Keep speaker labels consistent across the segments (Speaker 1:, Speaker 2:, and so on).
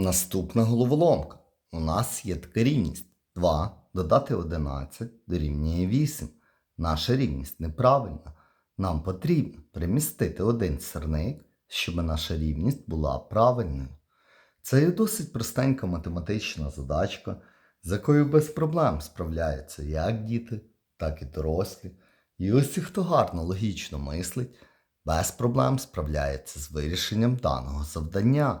Speaker 1: Наступна головоломка. У нас є така рівність. 2 додати 11 дорівнює 8. Наша рівність неправильна. Нам потрібно перемістити один сірник, щоб наша рівність була правильною. Це є досить простенька математична задачка, з якою без проблем справляються як діти, так і дорослі. І ось хто гарно логічно мислить, без проблем справляється з вирішенням даного завдання.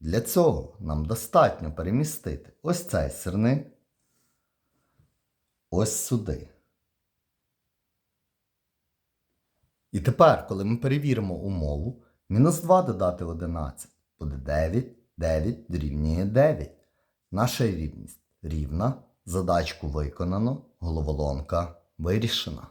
Speaker 1: Для цього нам достатньо перемістити ось цей сирник ось сюди. І тепер, коли ми перевіримо умову, мінус 2 додати 11 буде 9, 9 дорівнює 9. Наша рівність рівна, задачку виконано, головоломка вирішена.